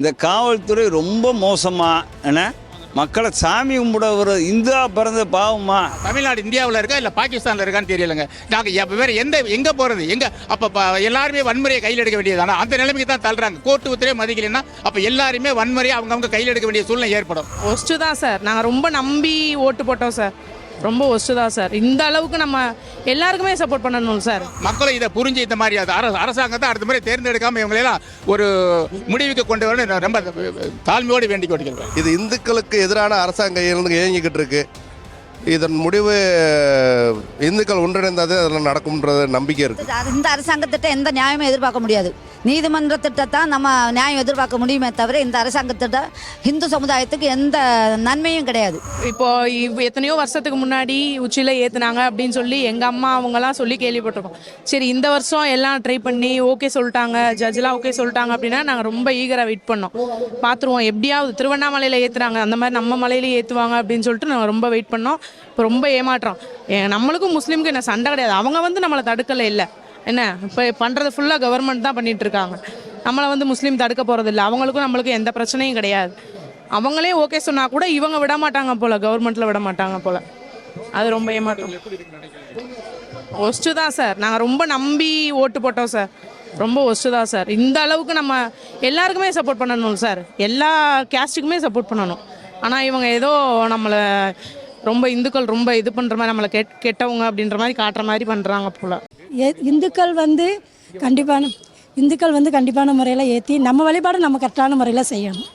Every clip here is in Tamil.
இந்த காவல்துறை ரொம்ப மோசமாக என்ன? மக்களை சாமி கும்பிட ஒரு இந்துவா பிறந்த பாவமா? தமிழ்நாடு இந்தியாவில் இருக்கா இல்லை பாகிஸ்தானில் இருக்கான்னு தெரியலங்க. நாங்கள் வேற எந்த எங்கே போகிறது எங்கே அப்போ எல்லாருமே வன்முறையை கையில் எடுக்க வேண்டியதானா அந்த நிலைமைக்கு தான் தள்ளுறாங்க. கோர்ட்டு உத்தரவே மதிக்கலைன்னா அப்போ எல்லாருமே வன்முறையை அவங்கவுங்க கையில் எடுக்க வேண்டிய சூழ்நிலை ஏற்படும். ஒஸ்ட்டு தான் சார் நாங்கள் ரொம்ப நம்பி ஓட்டு போட்டோம் சார் ரொம்ப ஒஸ்ட்டு தான் சார். இந்த அளவுக்கு நம்ம எல்லாருக்குமே சப்போர்ட் பண்ணணும் சார். மக்களும் இதை புரிஞ்சு இந்த மாதிரி அது அரசு அரசாங்கத்தை அடுத்த முறை தேர்ந்தெடுக்காம இவங்களெல்லாம் ஒரு முடிவுக்கு கொண்டு வரணும் நான் ரொம்ப தாழ்மையோடு வேண்டிக் கொள்கிறேன். இது இந்துக்களுக்கு எதிரான அரசாங்கம் இயங்கிக்கிட்டு இருக்கு. இதன் முடிவு இந்துக்கள் ஒன்றிணைந்தாதே அதில் நடக்கும்ன்றது நம்பிக்கை இருக்கு. அது இந்த அரசாங்கத்திட்ட எந்த நியாயமும் எதிர்பார்க்க முடியாது. நீதிமன்றத்திட்ட தான் நம்ம நியாயம் எதிர்பார்க்க முடியுமே தவிர இந்த அரசாங்கத்திட்ட இந்து சமுதாயத்துக்கு எந்த நன்மையும் கிடையாது. இப்போ எத்தனையோ வருஷத்துக்கு முன்னாடி உச்சியில் ஏற்றுனாங்க அப்படின்னு சொல்லி எங்கள் அம்மா அவங்கெல்லாம் சொல்லி கேள்விப்பட்டிருக்கோம். சரி இந்த வருஷம் எல்லாம் ட்ரை பண்ணி ஓகே சொல்லிட்டாங்க ஜட்ஜெலாம் ஓகே சொல்லிட்டாங்க அப்படின்னா நாங்கள் ரொம்ப ஈகராக வெயிட் பண்ணோம். பார்த்துருவோம் எப்படியாவது திருவண்ணாமலையில் ஏற்றுறாங்க அந்த மாதிரி நம்ம மலையில ஏற்றுவாங்க அப்படின்னு சொல்லிட்டு நாங்கள் ரொம்ப வெயிட் பண்ணோம். இப்போ ரொம்ப ஏமாற்றம். நம்மளுக்கும் முஸ்லீமுக்கும் என்ன சண்டை கிடையாது. அவங்க வந்து நம்மளை தடுக்கலை இல்லை. என்ன? இப்போ பண்ணுறது ஃபுல்லாக கவர்மெண்ட் தான் பண்ணிகிட்ருக்காங்க இருக்காங்க. நம்மளை வந்து முஸ்லீம் தடுக்க போகிறது இல்லை. அவங்களுக்கும் நம்மளுக்கும் எந்த பிரச்சனையும் கிடையாது. அவங்களே ஓகே சொன்னால் கூட இவங்க விட மாட்டாங்க போல். கவர்மெண்ட்டில் விட மாட்டாங்க போல். அது ரொம்ப ஏமாற்றம். ஒஸ்ட்டு தான் சார். நாங்கள் ரொம்ப நம்பி ஓட்டு போட்டோம் சார். ரொம்ப ஒஸ்ட்டு தான் சார். இந்த அளவுக்கு நம்ம எல்லாருக்குமே சப்போர்ட் பண்ணணும் சார். எல்லா கேஸ்ட்டுக்குமே சப்போர்ட் பண்ணணும். ஆனால் இவங்க ஏதோ நம்மளை ரொம்ப இந்துக்கள் ரொம்ப இது பண்ணுற மாதிரி நம்மளை கெட் கெட்டவங்க அப்படின்ற மாதிரி காட்டுற மாதிரி பண்ணுறாங்க போல். ஏ- இந்துக்கள் வந்து கண்டிப்பான இந்துக்கள் வந்து கண்டிப்பான முறையில் ஏற்றி நம்ம வழிபாடு நம்ம கரெக்டான முறையில் செய்யணும்.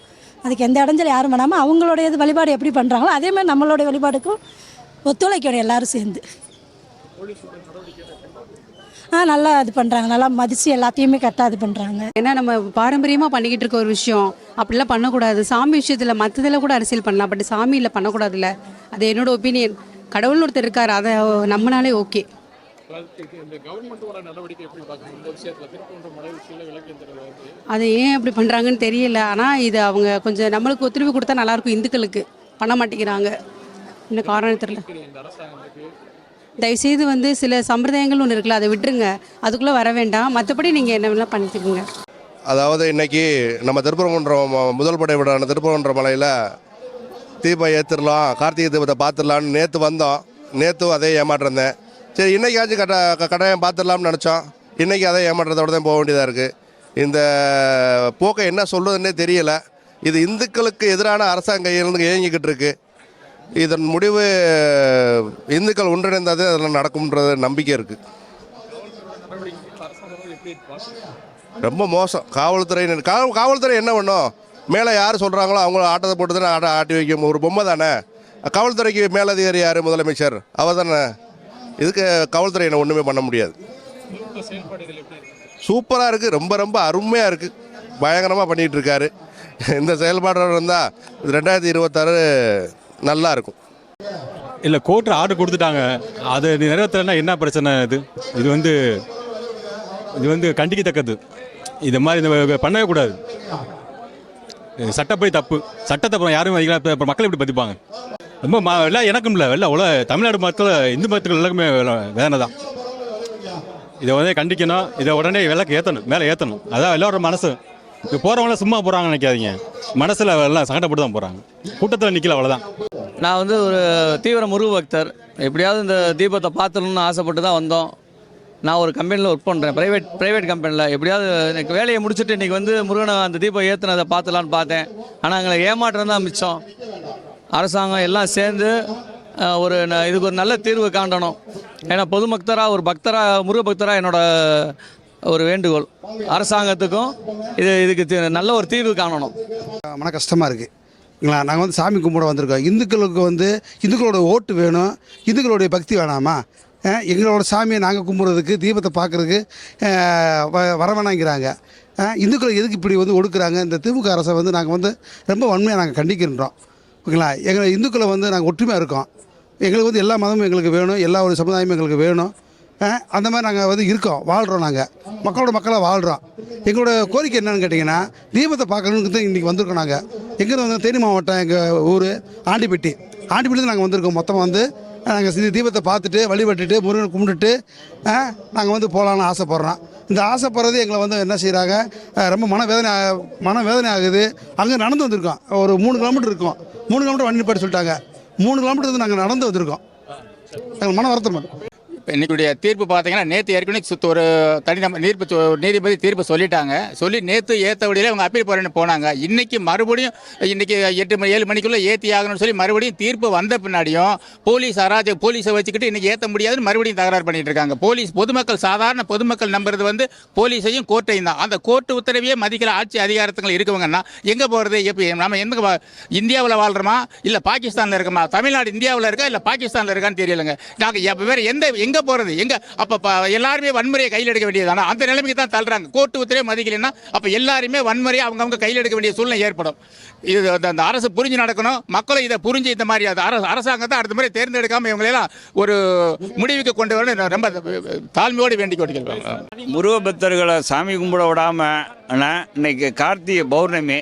அதுக்கு எந்த இடைஞ்சல் யாரும் பண்ணாமல் அவங்களுடைய வழிபாடு எப்படி பண்ணுறாங்களோ அதே மாதிரி நம்மளுடைய வழிபாடுக்கும் ஒத்துழைக்கணும் எல்லாரும் சேர்ந்து. நல்லா இது பண்ணுறாங்க நல்லா மதித்து எல்லாத்தையுமே கரெக்டாக இது பண்ணுறாங்க ஏன்னா நம்ம பாரம்பரியமாக பண்ணிக்கிட்டு இருக்க ஒரு விஷயம். அப்படிலாம் பண்ணக்கூடாது. சாமி விஷயத்தில் மற்றதில் கூட அரசியல் பண்ணலாம். பட் சாமியில் பண்ணக்கூடாதுல்ல. அது என்னோட ஒப்பீனியன் கடவுள்னு ஒருத்தர் இருக்கார். அதை நம்மனாலே ஓகே அது ஏன் அப்படி பண்ணுறாங்கன்னு தெரியல. ஆனால் இது அவங்க கொஞ்சம் நம்மளுக்கு ஒத்துழைப்பு கொடுத்தா நல்லாயிருக்கும் இந்துக்களுக்கு. பண்ண மாட்டேங்கிறாங்க. இன்னும் காரணம் தெரியல. தயவுசெய்து வந்து சில சம்பிரதாயங்கள் ஒன்று இருக்குல்ல அதை விட்டுருங்க. அதுக்குள்ளே வர வேண்டாம். மற்றபடி நீங்கள் என்ன வேணால் பண்ணிக்கோங்க. அதாவது இன்றைக்கி நம்ம திருப்பரங்குன்றம் முதல் படை விடான திருப்பரங்குன்ற மலையில் தீபம் ஏற்றிடலாம் கார்த்திகை தீபத்தை பார்த்துடலான்னு நேற்று வந்தோம். நேற்றும் அதே ஏமாற்றம் சரி இன்றைக்காச்சும் கட்ட க- கட்டாயம் பார்த்துடலாம்னு நினச்சோம். இன்றைக்கி அதே ஏமாற்றத்தோடு தான் போக வேண்டியதாக இருக்குது இந்த போக்கை என்ன சொல்லுதுன்னே தெரியலை. இது இந்துக்களுக்கு எதிரான அரசாங்கம் இருந்து இயங்கிக்கிட்டு இருக்குது இதன் முடிவு இந்துக்கள் ஒன்றிணைந்தாதே அதில் நடக்கும்ன்றது நம்பிக்கை இருக்குது ரொம்ப மோசம். காவல்துறை காவல் காவல்துறை என்ன பண்ணும்? மேலே யார் சொல்கிறாங்களோ அவங்கள ஆட்டத்தை போட்டு தானே ஆட்ட ஆட்டி வைக்கும். ஒரு பொம்மை தானே? காவல்துறைக்கு மேலதிகாரி யார்? முதலமைச்சர். அவர் தானே? இதுக்கு காவல்துறை என்ன ஒன்றுமே பண்ண முடியாது. சூப்பராக இருக்குது ரொம்ப ரொம்ப அருமையாக இருக்குது பயங்கரமாக பண்ணிகிட்ருக்காரு இந்த செயல்பாடு இருந்தால் ரெண்டாயிரத்தி இருபத்தாறு நல்லா இருக்கும் இல்லை கோர்ட்டு ஆர்டர் கொடுத்துட்டாங்க. அதை நிறைவேற்றலைன்னா என்ன பிரச்சனை இது? இது வந்து இது வந்து கண்டிக்கத்தக்கது. இது மாதிரி இந்த பண்ணவே கூடாது. சட்டப்படி தப்பு. சட்டத்தை அப்புறம் யாரும் மதிக்கல, அப்புறம் மக்கள் எப்படி பதிப்பாங்க ரொம்ப மா எல்லாம் எனக்கும் இல்லை. எல்லாம் உலக தமிழ்நாடு மதத்தில் இந்து மதத்துக்கு எல்லாருக்குமே வேதனை தான். இதை வந்து கண்டிக்கணும். இதை உடனே விளக்கு ஏற்றணும் மேலே ஏற்றணும் அதான் எல்லாரோட மனசு. இப்போ போகிறவங்களாம் சும்மா போகிறாங்கன்னு நினைக்காதீங்க. மனசில் எல்லாம் சங்கடப்பட்டு தான் போகிறாங்க கூட்டத்தில் நிற்கல அவ்வளோதான் நான் வந்து ஒரு தீவிர முருக பக்தர். எப்படியாவது இந்த தீபத்தை பார்த்துடணும்னு ஆசைப்பட்டு தான் வந்தோம். நான் ஒரு கம்பெனியில் ஒர்க் பண்ணுறேன் ப்ரைவேட் ப்ரைவேட் கம்பெனியில் எப்படியாவது எனக்கு வேலையை முடிச்சுட்டு இன்றைக்கி வந்து முருகனை அந்த தீபம் ஏற்றுனதை பார்த்துலான்னு பார்த்தேன். ஆனால் எங்களை ஏமாற்றம் தான் மிச்சம். அரசாங்கம் எல்லாம் சேர்ந்து ஒரு இதுக்கு ஒரு நல்ல தீர்வு காண்டணும். ஏன்னா பொதுமக்தராக ஒரு பக்தராக முருக பக்தராக என்னோட ஒரு வேண்டுகோள். அரசாங்கத்துக்கும் இது இதுக்கு நல்ல ஒரு தீர்வு காணணும். மன கஷ்டமாக இருக்குது ஓகேங்களா நாங்கள் வந்து சாமி கும்பிட வந்திருக்கோம். இந்துக்களுக்கு வந்து இந்துக்களோட ஓட்டு வேணும். இந்துக்களுடைய பக்தி வேணாமா? எங்களோட சாமியை நாங்கள் கும்பிட்றதுக்கு தீபத்தை பார்க்குறதுக்கு வர வேணாங்கிறாங்க. இந்துக்களை எதுக்கு இப்படி வந்து ஒடுக்குறாங்க? இந்த திமுக அரசை வந்து நாங்கள் வந்து ரொம்ப வன்மையாக நாங்கள் கண்டிக்கின்றோம். ஓகேங்களா? எங்களை இந்துக்களை வந்து நாங்கள் ஒற்றுமையாக இருக்கோம். எங்களுக்கு வந்து எல்லா மதமும் எங்களுக்கு வேணும். எல்லா ஒரு சமுதாயமும் எங்களுக்கு வேணும். அந்த மாதிரி நாங்கள் வந்து இருக்கோம். வாழ்கிறோம் நாங்கள் மக்களோட மக்களாக வாழ்கிறோம் எங்களோட கோரிக்கை என்னன்னு கேட்டிங்கன்னா தீபத்தை பார்க்கணுன்னு தான் இன்றைக்கி வந்திருக்கோம் நாங்கள் எங்கேருந்து வந்து தேனி மாவட்டம் எங்கள் ஊர் ஆண்டிப்பட்டி. ஆண்டிப்பட்டி நாங்கள் வந்திருக்கோம். மொத்தமாக வந்து நாங்கள் இந்த தீபத்தை பார்த்துட்டு வழிபட்டுட்டு முருகனை கும்பிட்டுட்டு நாங்கள் வந்து போகலான்னு ஆசைப்பட்றோம். இந்த ஆசைப்படுறது எங்களை வந்து என்ன செய்கிறாங்க ரொம்ப மனவேதனை மனவேதனை ஆகுது. அங்கே நடந்து வந்திருக்கோம். ஒரு மூணு கிலோமீட்டர் இருக்கும். மூணு கிலோமீட்டர் வண்டி பாட்டு சொல்லிட்டாங்க. மூணு கிலோமீட்டர் வந்து நாங்கள் நடந்து வந்திருக்கோம். எங்களுக்கு மன வருத்தம் இன்னைக்குடைய தீர்ப்பு பார்த்தீங்கன்னா நேற்று ஏற்கனவே சுத்த ஒரு தனிநபர் நீர்ப்பு நீதிபதி தீர்ப்பு சொல்லிட்டாங்க. சொல்லி நேற்று ஏற்ற வழியில் அவங்க அப்பீல் போறேன்னு போனாங்க. இன்னைக்கு மறுபடியும் இன்னைக்கு எட்டு மணி ஏழு மணிக்குள்ளே ஏற்றி ஆகணும்னு சொல்லி மறுபடியும் தீர்ப்பு வந்த பின்னாடியும் போலீஸ் அராஜ போலீஸை வச்சுக்கிட்டு இன்னைக்கு ஏற்ற முடியாதுன்னு மறுபடியும் தகராறு பண்ணிட்டு இருக்காங்க. போலீஸ் பொதுமக்கள் சாதாரண பொதுமக்கள் நம்புறது வந்து போலீஸையும் கோர்ட்டையும் தான். அந்த கோர்ட்டு உத்தரவையே மதிக்கிற ஆட்சி அதிகாரத்துகள் இருக்கவங்கன்னா எங்கே போகிறது எப்போ நம்ம எந்த இந்தியாவில் வாழ்கிறோமா இல்லை பாகிஸ்தானில் இருக்கோமா? தமிழ்நாடு இந்தியாவில் இருக்கா? இல்லை பாகிஸ்தானில் இருக்கான்னு தெரியலங்க. நாங்கள் எப்போ வேறு எந்த எங்கே போகிறது எங்கே? அப்போ எல்லாருமே வன்முறையை கையில் எடுக்க வேண்டியதானா அந்த நிலைமைக்கு தான் தள்ளுறாங்க. கோர்ட்டு உத்தரவே மதிக்கலைன்னா அப்போ எல்லாருமே வன்முறையை அவங்கவுங்க கையில் எடுக்க வேண்டிய சூழ்நிலை ஏற்படும். இது அந்த- அரசு புரிஞ்சு நடக்கணும். மக்களும் இதை புரிஞ்சு இந்த மாதிரி அது அரசு அரசாங்கத்தை அடுத்த முறை தேர்ந்தெடுக்காமல் இவங்களெல்லாம் ஒரு முடிவுக்கு கொண்டு வரணும் ரொம்ப தாழ்மையோடு வேண்டிக் கொள்கிறேன். முருகபக்தர்களை சாமி கும்பிட விடாம இன்னைக்கு கார்த்திகை பௌர்ணமி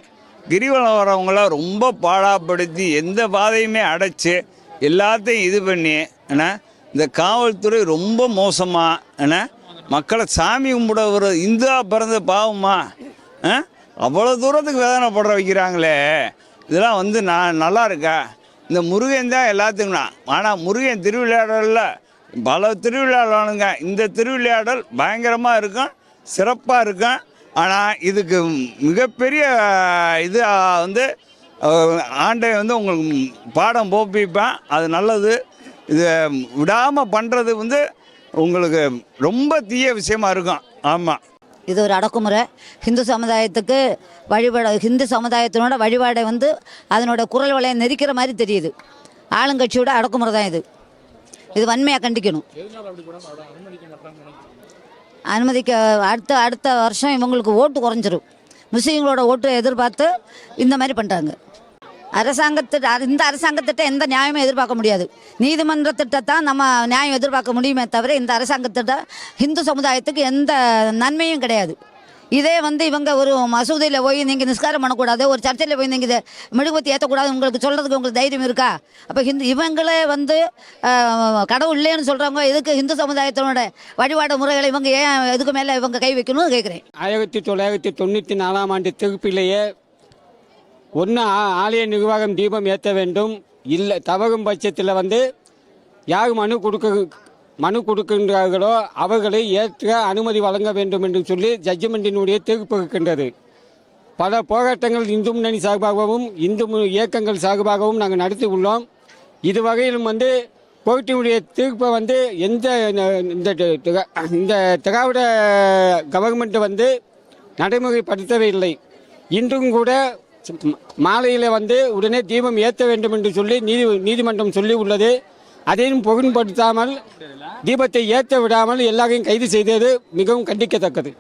கிரிவலம் வரவங்கள ரொம்ப பாடாப்படுத்தி எந்த பாதையுமே அடைச்சி எல்லாத்தையும் இது பண்ணி ஆனால் இந்த காவல்துறை ரொம்ப மோசமாக என்ன? மக்களை சாமி கும்பிட ஒரு இந்துவா பிறந்த பாவமா? ஆ? அவ்வளோ தூரத்துக்கு வேதனைப்படுற வைக்கிறாங்களே. இதெல்லாம் வந்து நான் நல்லா இருக்கா? இந்த முருகன் தான் எல்லாத்துக்கும் ஆனால் முருகன் திருவிளையாடலில் பல திருவிளையாடலானுங்க இந்த திருவிளையாடல் பயங்கரமாக இருக்கும் சிறப்பாக இருக்கும். ஆனால் இதுக்கு மிகப்பெரிய இது வந்து ஆண்டை வந்து உங்களுக்கு பாடம் போப்பிப்பேன். அது நல்லது. இது விடாமல் பண்ணுறது வந்து உங்களுக்கு ரொம்ப தீய விஷயமா இருக்கும். ஆமாம் இது ஒரு அடக்குமுறை. ஹிந்து சமுதாயத்துக்கு வழிபாடு ஹிந்து சமுதாயத்தினோட வழிபாடை வந்து அதனோட குரல் வலையை நெரிக்கிற மாதிரி தெரியுது. ஆளுங்கட்சியோட அடக்குமுறை தான் இது. இது வன்மையாக கண்டிக்கணும். அனுமதிக்க அடுத்த அடுத்த வருஷம் இவங்களுக்கு ஓட்டு குறைஞ்சிரும். முஸ்லீம்களோட ஓட்டு எதிர்பார்த்து இந்த மாதிரி பண்ணுறாங்க அரசாங்கத்திட்ட இந்த அரசாங்கத்திட்ட எந்த நியாயமும் எதிர்பார்க்க முடியாது. நீதிமன்றத்திட்ட தான் நம்ம நியாயம் எதிர்பார்க்க முடியுமே தவிர இந்த அரசாங்கத்திட்ட ஹிந்து சமுதாயத்துக்கு எந்த நன்மையும் கிடையாது. இதே வந்து இவங்க ஒரு மசூதியில் போய் நீங்கள் நிஸ்காரம் பண்ணக்கூடாது ஒரு சர்ச்சையில் போய் நீங்கள் இதை மெழுகுவத்தி ஏற்றக்கூடாது உங்களுக்கு சொல்கிறதுக்கு உங்களுக்கு தைரியம் இருக்கா? அப்போ ஹிந்து இவங்களே வந்து கடவுள் இல்லைன்னு சொல்கிறவங்க எதுக்கு ஹிந்து சமுதாயத்தினோட வழிபாடு முறைகளை இவங்க ஏன் எதுக்கு மேலே இவங்க கை வைக்கணும்னு கேட்குறேன் ஆயிரத்தி தொள்ளாயிரத்தி தொண்ணூற்றி நாலாம் ஆண்டு தொகுப்பிலேயே ஒன்று ஆலய நிர்வாகம் தீபம் ஏற்ற வேண்டும். இல்லை தவறும் பட்சத்தில் வந்து யார் மனு கொடுக்க மனு கொடுக்கின்றார்களோ அவர்களை ஏற்ற அனுமதி வழங்க வேண்டும் என்று சொல்லி ஜட்ஜ்மெண்டினுடைய தீர்ப்பு இருக்கின்றது. பல போராட்டங்கள் இந்து முன்னணி சார்பாகவும் இந்து மு- இயக்கங்கள் சார்பாகவும் நாங்கள் நடத்தி உள்ளோம். இதுவகையிலும் வந்து கோர்ட்டினுடைய தீர்ப்பை வந்து எந்த இந்த இந்த திராவிட கவர்மெண்ட் வந்து நடைமுறைப்படுத்தவே இல்லை. இன்றும் கூட மாலையில் வந்து உடனே தீபம் ஏற்ற வேண்டும் என்று சொல்லி நீதி நீதிமன்றம் சொல்லி உள்ளது. அதையும் புகன்படுத்தாமல் தீபத்தை ஏற்ற விடாமல் எல்லாரையும் கைது செய்தது மிகவும் கண்டிக்கத்தக்கது.